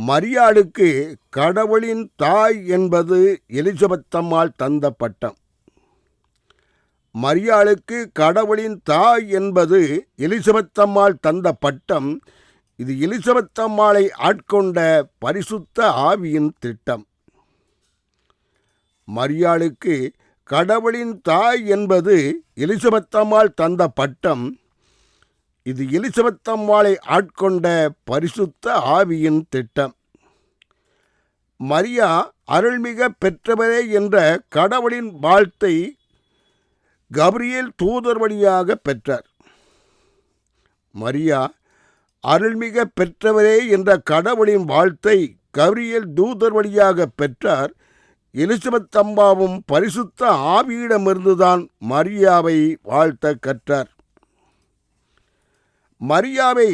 மரியாளுக்கு கடவுளின் தாய் என்பது எலிசபெத்தம்மாள் தந்த பட்டம். மரியாளுக்கு கடவுளின் தாய் என்பது எலிசபெத்தம்மாள் தந்த பட்டம். இது எலிசபெத்தம்மாளை ஆட்கொண்ட பரிசுத்த ஆவியின் திட்டம். மரியாளுக்கு கடவுளின் தாய் என்பது எலிசபெத்தம்மாள் தந்த பட்டம். இது எலிசபெத்தம்மாளை ஆட்கொண்ட பரிசுத்த ஆவியின் திட்டம். மரியா அருள்மிக பெற்றவரே என்ற கடவுளின் வாழ்த்தை கபிரியல் தூதர் வழியாக பெற்றார். மரியா அருள்மிக பெற்றவரே என்ற கடவுளின் வாழ்த்தை கபிரியல் தூதர் வழியாக பெற்றார். எலிசபெத் அம்பாவும் பரிசுத்த ஆவியிடமிருந்துதான் மரியாவை வாழ்த்த கற்றார். மரியாவை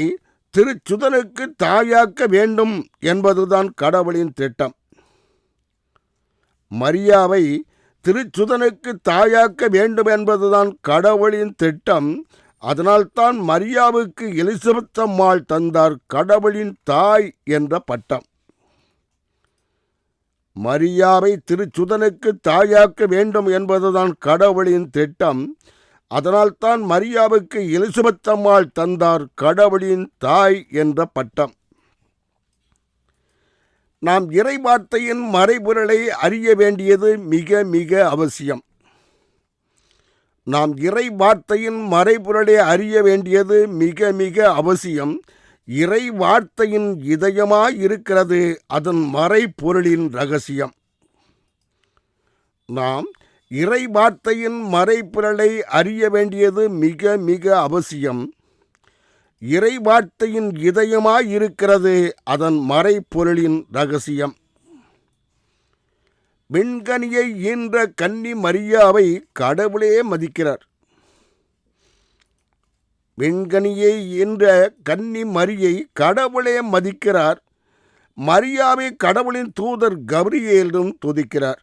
திருச்சுதனுக்கு தாயாக்க வேண்டும் என்பதுதான் கடவுளின் திட்டம். மரியாவை திருச்சுதனுக்கு தாயாக்க வேண்டும் என்பதுதான் கடவுளின் திட்டம். அதனால்தான் மரியாவுக்கு எலிசபெத் அம்மாள் தந்தார் கடவுளின் தாய் என்ற பட்டம். மரியாவை திருச்சுதனுக்கு தாயாக்க வேண்டும் என்பதுதான் கடவுளின் திட்டம். அதனால்தான் மரியாவுக்கு எலிசபெத் அம்மாள் தந்தார் கடவுளின் தாய் என்ற பட்டம். நாம் இறை வார்த்தையின் மறைபொருளை அறிய வேண்டியது மிக மிக அவசியம். நாம் இறை வார்த்தையின் மறைபொருளை அறிய வேண்டியது மிக மிக அவசியம். இறை வார்த்தையின் இதயமாய் இருக்கிறது அதன் மறைபொருளின் ரகசியம். நாம் இறை வார்த்தையின் மறைபொருளை அறிய வேண்டியது மிக மிக அவசியம். இறை வார்த்தையின் இதயமாய் இருக்கிறது அதன் மறைபொருளின் ரகசியம். விண்கனியை ஈன்ற கன்னி மரியாவை கடவுளே மதிக்கிறார். விண்கனியை ஈன்ற கன்னி மரியை கடவுளே மதிக்கிறார். மரியாவை கடவுளின் தூதர் கப்ரியேலும் துதிக்கிறார்.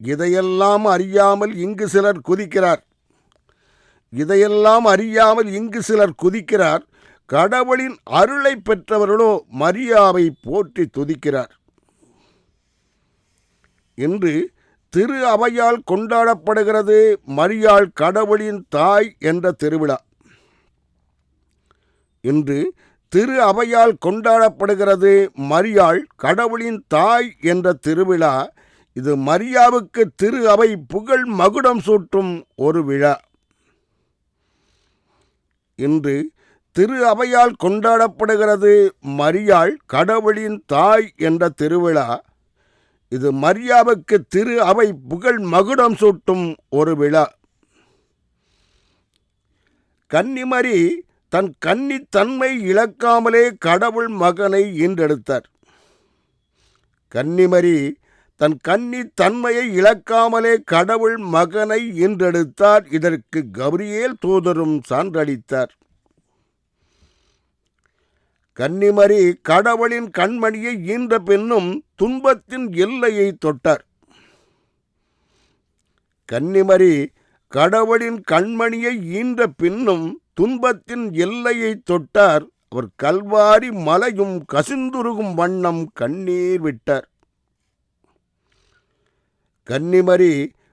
இதையெல்லாம் அறியாமல் இங்கு சிலர் குதிக்கிறார். இதையெல்லாம் அறியாமல் இங்கு சிலர் குதிக்கிறார். கடவுளின் அருளை பெற்றவர்களோ மரியாவை போற்றி துதிக்கிறார். இன்று திரு அவையால் கொண்டாடப்படுகிறது மரியாள் கடவுளின் தாய் என்ற திருவிழா. இன்று திரு அவையால் கொண்டாடப்படுகிறது மரியாள் கடவுளின் தாய் என்ற திருவிழா இது மரியாவுக்கு திரு அவை புகழ் மகுடம் சூட்டும் ஒரு விழா. இன்று திரு அவையால் கொண்டாடப்படுகிறது மரியாள் கடவுளின் தாய் என்ற திருவிழா. இது மரியாவுக்கு திரு அவை புகழ் மகுடம் சூட்டும் ஒரு விழா. கன்னிமரி தன் கன்னித்தன்மை இழக்காமலே கடவுள் மகனை ஈன்றெடுத்தார். கன்னிமரி தன் கன்னி தன்மையை இழக்காமலே கடவுள் மகனை ஈன்றெடுத்தார் இதற்கு கப்ரியேல் தூதரும் சான்றளித்தார். கன்னிமரி கடவுளின் கண்மணியை ஈன்ற பெண்ணும் துன்பத்தின் எல்லையை தொட்டார். கன்னிமரி கடவுளின் கண்மணியை ஈன்ற பின்னும் துன்பத்தின் எல்லையை தொட்டார். அவர் கல்வாரி மலையும் கசிந்துருகும் வண்ணம் கண்ணீர் விட்டார். கன்னிமரி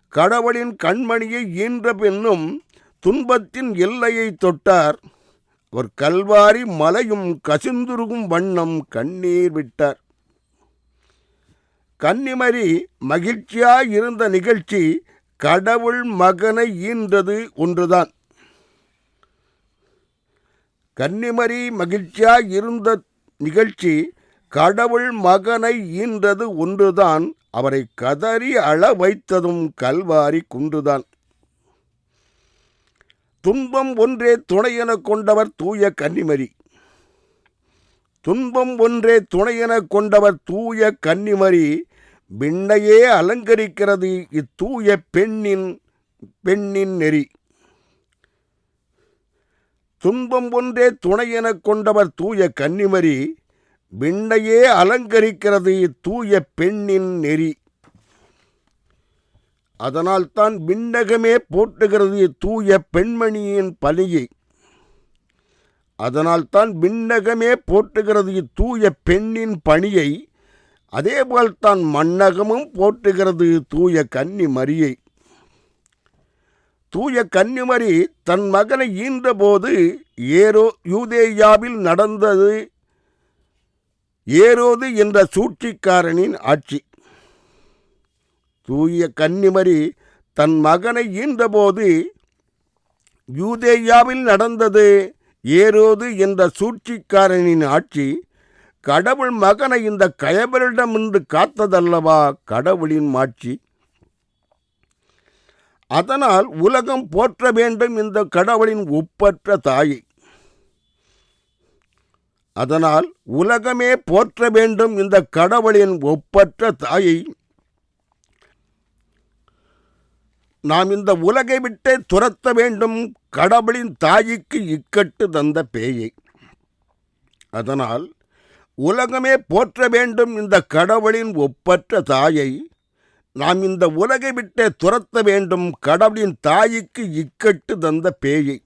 கடவுளின் கண்மணியை ஈன்ற பின்னும் துன்பத்தின் எல்லையை தொட்டார். அவர் கல்வாரி மலையும் கசிந்துருகும் வண்ணம் கண்ணீர் விட்டார். கன்னிமரி மகிழ்ச்சியாய் இருந்த நிகழ்ச்சி கடவுள் மகனை ஈன்றது ஒன்றுதான். கன்னிமரி மகிழ்ச்சியாய் இருந்த நிகழ்ச்சி கடவுள் மகனை ஈன்றது ஒன்றுதான் அவரை கதறி அள வைத்ததும் கல்வாரி குன்றுதான். துன்பம் ஒன்றே துணையென கொண்டவர் தூய கன்னிமரி துன்பம் ஒன்றே துணையென கொண்டவர் தூய கன்னிமரி விண்ணையே அலங்கரிக்கிறது இத்தூய பெண்ணின் பெண்ணின் நெறி. துன்பம் ஒன்றே துணையென கொண்டவர் தூய கன்னிமரி விண்ணையே அலங்கரிக்கிறது இத்தூய பெண்ணின் நெறி. அதனால்தான் விண்ணகமே போற்றுகிறது தூய பெண்மணியின் பலியை. அதனால்தான் விண்ணகமே போற்றுகிறது இத்தூய பெண்ணின் பணியை. அதேபோல்தான் மண்ணகமும் போற்றுகிறது தூய கன்னி மரியை தூய கன்னிமரி தன் மகனை ஈன்றபோது ஏரோ யூதேயாவில் நடந்தது ஏரோது என்ற சூழ்ச்சிக்காரனின் ஆட்சி. தூய கன்னிமரி தன் மகனை ஈன்றபோது யூதேயாவில் நடந்தது. ஏரோது என்ற சூழ்ச்சிக்காரனின் ஆட்சி கடவுள் மகனை இந்த கயவரிடமிருந்து காத்ததல்லவா கடவுளின் மாட்சி. அதனால் உலகம் போற்ற வேண்டும் இந்த கடவுளின் ஒப்பற்ற தாயை. அதனால் உலகமே போற்ற வேண்டும் இந்த கடவுளின் ஒப்பற்ற தாயை. நாம் இந்த உலகை விட்டே துரத்த வேண்டும் கடவுளின் தாய்க்கு இக்கட்டு தந்த பேயை. அதனால் உலகமே போற்ற வேண்டும் இந்த கடவுளின் ஒப்பற்ற தாயை. நாம் இந்த உலகை விட்டே துரத்த வேண்டும் கடவுளின் தாய்க்கு இக்கட்டு தந்த பேயை.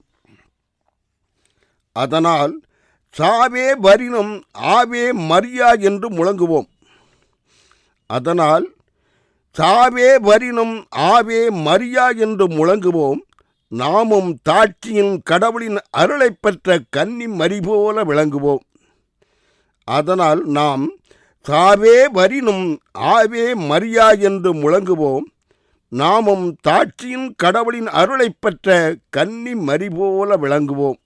அதனால் சாவே வரினும் ஆவே மரியா என்று முழங்குவோம். அதனால் சாவே வரினும் ஆவே மரியா என்று முழங்குவோம். நாமும் தாட்சியின் கடவுளின் அருளை பெற்ற கன்னி மரி போல விளங்குவோம். அதனால் நாம் சாவே வரினும் ஆவே மரியா என்று முழங்குவோம். நாமும் தாட்சியின் கடவுளின் அருளை பெற்ற கன்னி மரி போல விளங்குவோம்.